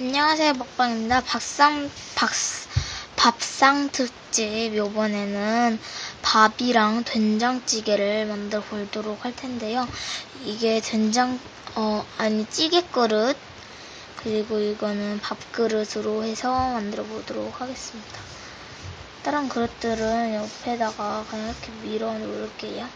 안녕하세요 먹방입니다. 밥상 밥, 밥상 특집 요번에는 밥이랑 된장찌개를 만들어 보도록 할 텐데요. 이게 된장 어 아니 찌개 그릇 그리고 이거는 밥 그릇으로 해서 만들어 보도록 하겠습니다. 다른 그릇들은 옆에다가 그냥 이렇게 밀어 놓을게요.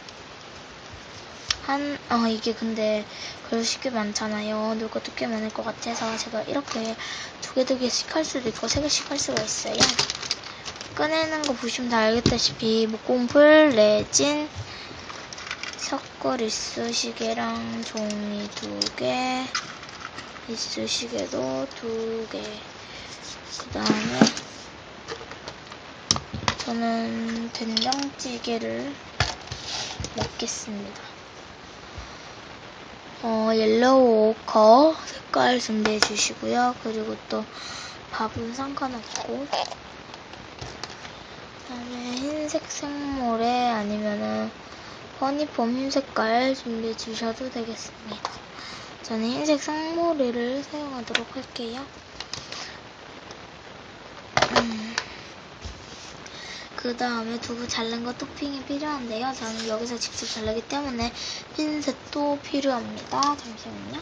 한, 어, 이게 근데 그릇이 꽤 많잖아요. 누가 두께 많을 것 같아서 제가 이렇게 두 개 두 개씩 할 수도 있고 세 개씩 할 수가 있어요. 꺼내는 거 보시면 다 알겠다시피 목공풀, 레진, 석굴 이쑤시개랑 종이 두 개, 이쑤시개도 두 개. 그 다음에 저는 된장찌개를 먹겠습니다. 어, 옐로우 오커 색깔 준비해 주시고요. 그리고 또 밥은 상관없고 그다음에 흰색 생모래 아니면은 허니폼 흰 색깔 준비해 주셔도 되겠습니다. 저는 흰색 생모래를 사용하도록 할게요. 음. 그 다음에 두부 자른 거 토핑이 필요한데요. 저는 여기서 직접 자르기 때문에 핀셋도 필요합니다. 잠시만요.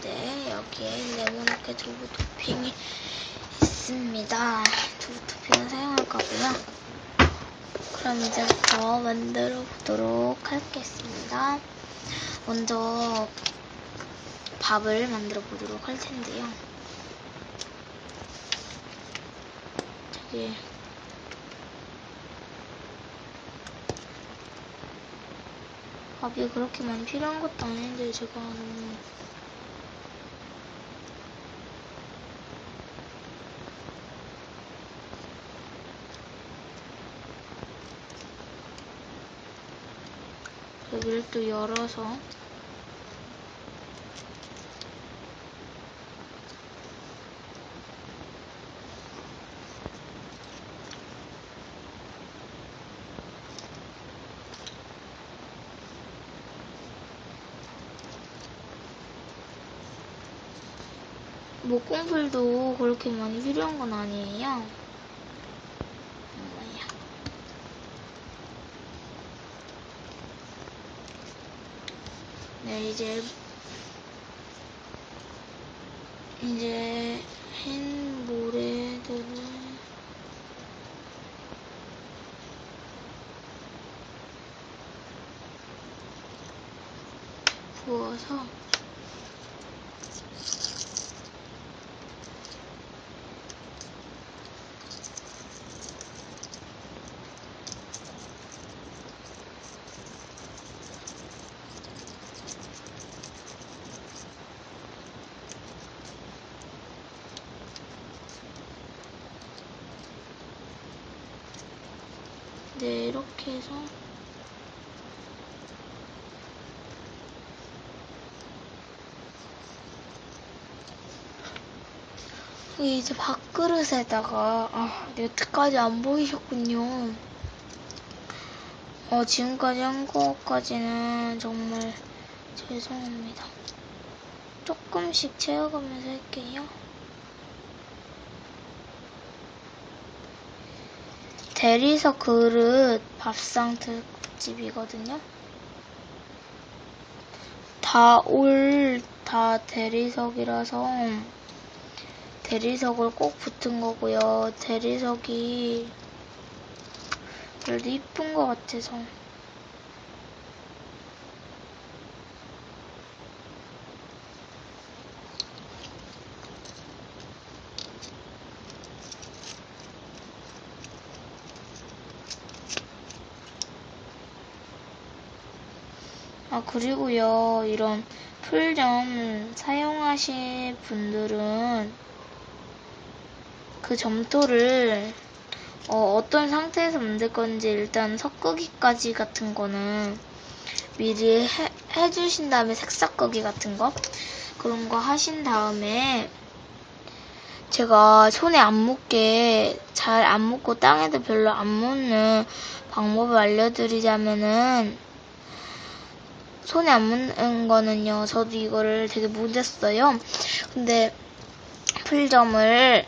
네, 여기에 레몬이렇게 두부 토핑이 있습니다. 두부 토핑을 사용할 거고요. 그럼 이제부터 만들어 보도록 하겠습니다. 먼저 밥을 만들어 보도록 할 텐데요. 저기 밥이 그렇게 많이 필요한 것도 아닌데 제가 너무 여기를 또 열어서 목공풀도 그렇게 많이 필요한 건 아니에요. 네, 이제 이제 흰 모래들을 부어서 네, 이렇게 해서 이제 밥그릇에다가 아, 여태까지 안 보이셨군요. 어, 지금까지 한 거까지는 정말 죄송합니다. 조금씩 채워가면서 할게요. 대리석 그릇 밥상 특집이거든요. 다올다 대리석이라서 대리석을 꼭 붙은 거고요. 대리석이 그래도 이쁜 것 같아서 아, 그리고요, 이런 풀점 사용하실 분들은 그 점토를 어, 어떤 상태에서 만들 건지 일단 섞으기까지 같은 거는 미리 해, 해주신 다음에 색 섞기 같은 거? 그런 거 하신 다음에 제가 손에 안 묻게 잘 안 묻고 땅에도 별로 안 묻는 방법을 알려드리자면은 손에 안 묻는 거는요. 저도 이거를 되게 묻었어요. 근데 풀점을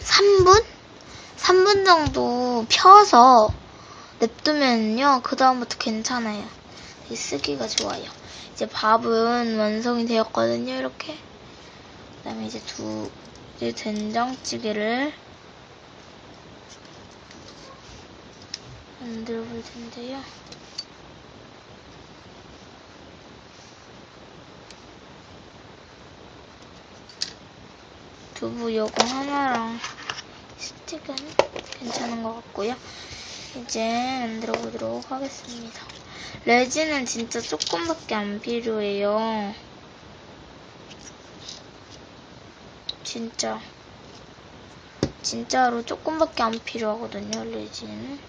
3분? 3분 정도 펴서 냅두면요. 그 다음부터 괜찮아요. 쓰기가 좋아요. 이제 밥은 완성이 되었거든요. 이렇게. 그 다음에 이제 두, 이제 된장찌개를 만들어 볼 텐데요. 두부 요거 하나랑 스틱은 괜찮은 것 같고요. 이제 만들어 보도록 하겠습니다. 레진은 진짜 조금밖에 안 필요해요. 진짜. 진짜로 조금밖에 안 필요하거든요, 레진은.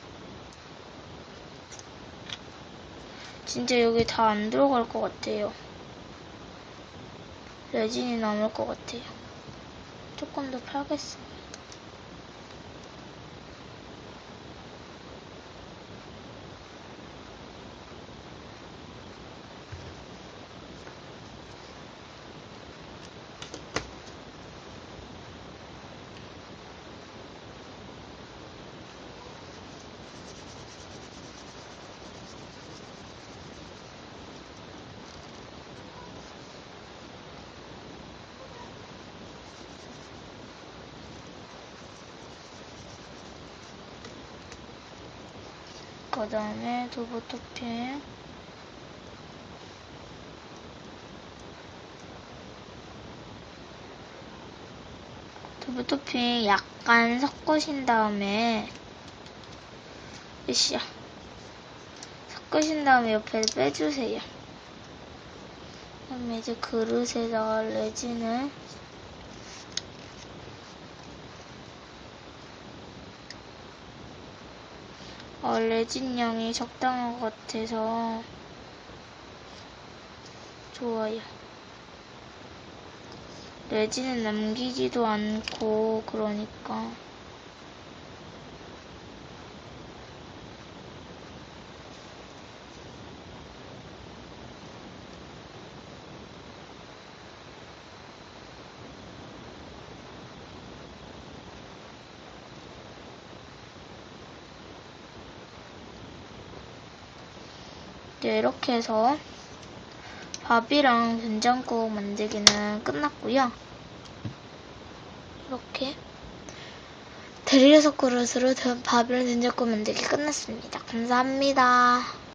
진짜 여기 다 안 들어갈 것 같아요. 레진이 남을 것 같아요. 조금 더 팔겠습 그 다음에 두부 토핑. 두부 토핑 약간 섞으신 다음에 으쌰 섞으신 다음에 옆에 빼주세요. 그다음에 이제 그릇에다가 레진을 어, 레진 양이 적당한 것 같아서 좋아요. 레진은 남기지도 않고 그러니까 이제 이렇게 해서 밥이랑 된장국 만들기는 끝났고요. 이렇게 대리석 그릇으로 밥이랑 된장국 만들기 끝났습니다. 감사합니다.